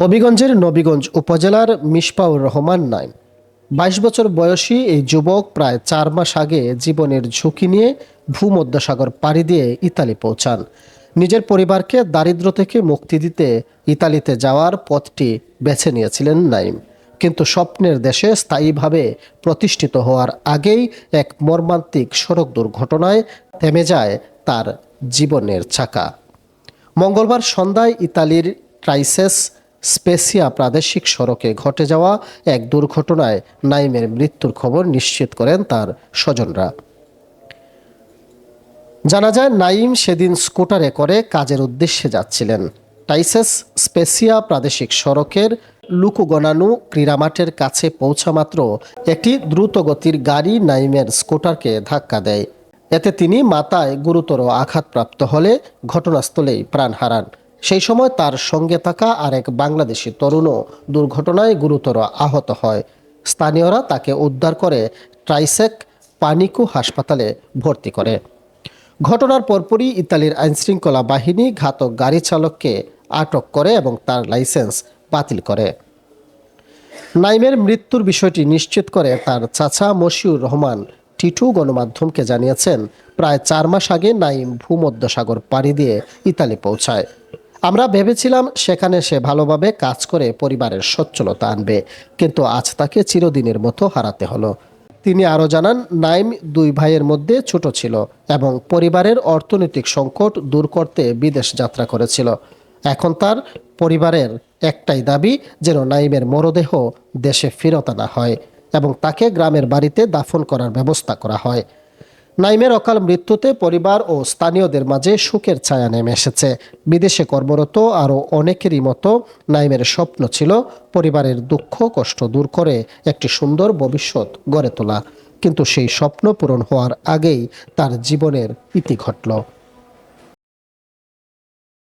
হবিগঞ্জের নবীগঞ্জ উপজেলার মিসপাউর রহমান নাইম। বাইশ বছর বয়সী এই যুবক প্রায় চার মাস আগে জীবনের ঝুঁকি নিয়ে ভূমধ্যসাগর পাড়ি দিয়ে ইতালি পৌঁছান। নিজের পরিবারকে দারিদ্র থেকে মুক্তি দিতে ইতালিতে যাওয়ার পথটি বেছে নিয়েছিলেন নাইম। কিন্তু স্বপ্নের দেশে স্থায়ীভাবে প্রতিষ্ঠিত হওয়ার আগেই এক মর্মান্তিক সড়ক দুর্ঘটনায় থেমে যায় তার জীবনের চাকা। মঙ্গলবার সন্ধ্যায় ইতালির ট্রাইসেস স্পেসিয়া প্রাদেশিক সড়কে ঘটে যাওয়া এক দুর্ঘটনায় নাইমের মৃত্যুর খবর নিশ্চিত করেন তার স্বজনরা। জানা যায়, নাইম সেদিন স্কুটারে করে কাজের উদ্দেশ্যে যাচ্ছিলেন। টাইসেস স্পেসিয়া প্রাদেশিক সড়কের লুকুগনানু ক্রীড়ামাঠের কাছে পৌঁছা মাত্র একটি দ্রুতগতির গাড়ি নাইমের স্কুটারকে ধাক্কা দেয়। এতে তিনি মাথায় গুরুতর আঘাতপ্রাপ্ত হলে ঘটনাস্থলেই প্রাণ হারান। সেই সময় তার সঙ্গে থাকা আরেক বাংলাদেশি তরুণও দুর্ঘটনায় গুরুতর আহত হয়। স্থানীয়রা তাকে উদ্ধার করে ট্রাইসেক পানিকু হাসপাতালে ভর্তি করে। ঘটনার পরপরই ইতালির আইনশৃঙ্খলা বাহিনী ঘাতক গাড়ি চালককে আটক করে এবং তার লাইসেন্স বাতিল করে। নাইমের মৃত্যুর বিষয়টি নিশ্চিত করে তার চাচা মশিউর রহমান টিটু গণমাধ্যমকে জানিয়েছেন, প্রায় চার মাস আগে নাইম ভূমধ্যসাগর পাড়ি দিয়ে ইতালি পৌঁছায়। আমরা ভেবেছিলাম সেখানে সে ভালোভাবে কাজ করে পরিবারের সচ্ছলতা আনবে, কিন্তু আজ তাকে চিরদিনের মতো হারাতে হলো। তিনি আরও জানান, নাইম দুই ভাইয়ের মধ্যে ছোট ছিল এবং পরিবারের অর্থনৈতিক সংকট দূর করতে বিদেশ যাত্রা করেছিল। এখন তার পরিবারের একটাই দাবি যেন নাইমের মরদেহ দেশে ফেরত আনা হয় এবং তাকে গ্রামের বাড়িতে দাফন করার ব্যবস্থা করা হয়। নাইমের অকাল মৃত্যুতে পরিবার ও স্থানীয়দের মাঝে সুখের ছায়া নেমে এসেছে। বিদেশে কর্মরত আরও অনেকেরই মতো নাইমের স্বপ্ন ছিল পরিবারের দুঃখ, কষ্ট দূর করে একটি সুন্দর ভবিষ্যৎ গড়ে তোলা। কিন্তু সেই স্বপ্ন পূরণ হওয়ার আগেই তার জীবনের ইতি ঘটল।